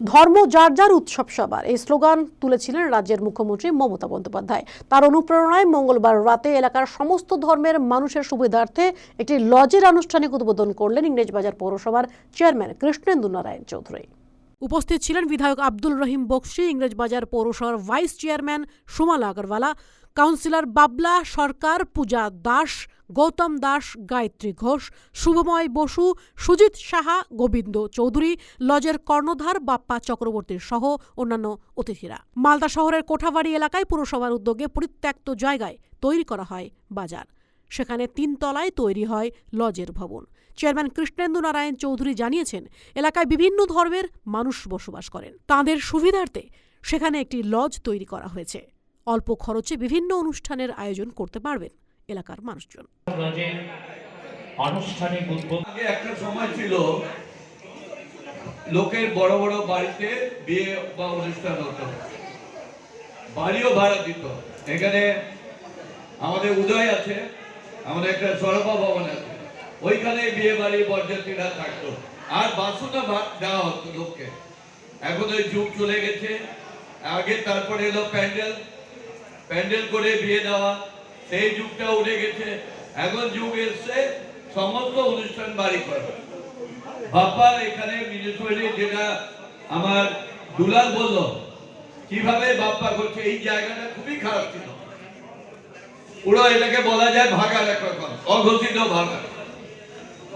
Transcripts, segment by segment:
ধর্ম যার যার উৎসব সবার। এই স্লোগান তুলেছিলেন রাজ্যের মুখ্যমন্ত্রী মমতা বন্দ্যোপাধ্যায়। তার অনুপ্রেরণায় মঙ্গলবার রাতে এলাকার সমস্ত ধর্মের মানুষের সুবিধার্থে একটি লজের আনুষ্ঠানিক উদ্বোধন করলেন ইংরেজবাজার পৌরসভার চেয়ারম্যান কৃষ্ণেন্দু নারায়ণ চৌধুরী। উপস্থিত ছিলেন বিধায়ক আব্দুল রহিম বক্সি ইংরেজবাজার পৌরসভার vice chairman Sumala Agarwala, councillor Babla Sarkar Puja Das, Gautam Das, Gayatri Ghosh, Shubhamoy Basu, Sujit Saha, Govinda Chowdhury, লজের কর্ণধার বাপ্পা চক্রবর্তীর সহ অন্যান্য অতিথিরা। মালদা শহরের কোঠাবাড়ি এলাকায় পুরসভার উদ্যোগে পরিত্যক্ত জায়গায় তৈরি করা হয় বাজার। সেখানে তিন তলায় তৈরি হয় লজের ভবন। চেয়ারম্যান কৃষ্ণেন্দু নারায়ণ চৌধুরী জানিয়েছেন এলাকায় বিভিন্ন ধর্মের মানুষ বসবাস করেন। তাঁদের সুবিধার্থে সেখানে একটি লজ তৈরি করা হয়েছে। অল্প খরচে বিভিন্ন অনুষ্ঠানের আয়োজন করতে পারবেন এলাকার মানুষজন। আনুষ্ঠানিক উদ্বোধন একটা সময় ছিল লোকের বড় বড় বাড়িতে বিয়ে বা অনুষ্ঠান হতো। বাড়িও ভাড়া দিত। এখানে আমাদের উদয় আছে আমাদের একটা সরবা ভবন আছে। ওইখানে বিয়ে বাড়ি, বরযাত্রীরা থাকতো। আর বাসনও ভাত দেওয়া হতো লোককে। এখন ওই যুগ চলে গেছে। আগে তারপরে এলো প্যান্ডেল। প্যান্ডেল করে বিয়ে দেওয়া। সেই যুগটা উঠে গেছে। এখন যুগ এসছে, সমস্ত অনুষ্ঠান বাড়ি করা। বাপ্পা এখানে মিউনিসিপ্যালিটি যেটা আমার দুলাল বলল, কীভাবে বাপ্পা করছে, এই জায়গাটা খুবই খারাপ ছিল। পুরো এটাকে বলা যায় ভাগার এক রকম অঘোষিত ভাগা।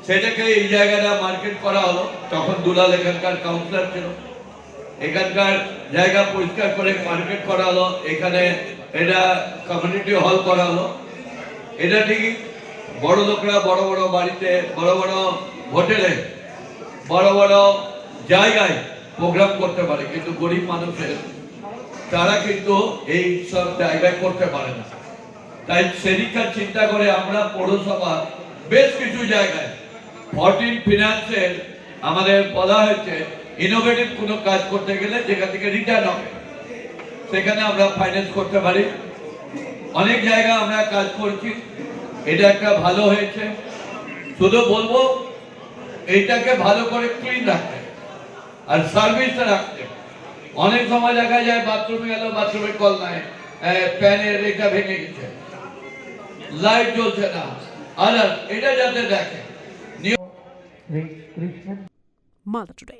সেটাকে এই জায়গাটা মার্কেট করা হলো। তখন দুলাল এখানকার কাউন্সিলর ছিল। এখানকার জায়গা পরিষ্কার করে মার্কেট করা হলো। এখানে এটা কমিউনিটি হল করা হলো। এটা ঠিকই বড় লোকরা বড় বড় বাড়িতে, বড় বড় হোটেলে, বড় বড় জায়গায় প্রোগ্রাম করতে পারে। কিন্তু গরিব মানুষের, তারা কিন্তু এই সব জায়গায় করতে পারে না। তাই সেদিককার চিন্তা করে আমরা পৌরসভা বেশ কিছু জায়গায় ফরটিন ফিনান্সের আমাদের বলা হয়েছে ইনোভেটিভ কোনো কাজ করতে গেলে যেখান থেকে রিটার্ন হবে, সেখানে আমরা ফাইন্যান্স করতে পারি। অনেক জায়গা আমরা কাজ করছি, এটা একটা ভালো হয়েছে। শুধু বলব, এইটাকে ভালো করে ক্লিন রাখতে, আর সার্ভিসটা রাখতে। অনেক সময় দেখা যায় বাথরুমে গেল বাথরুমের কল নাই প্যানের এটা ভেঙে গেছে। লাইট জ্বলছে না। আর এটা যাতে দেখে। মালদা টুডে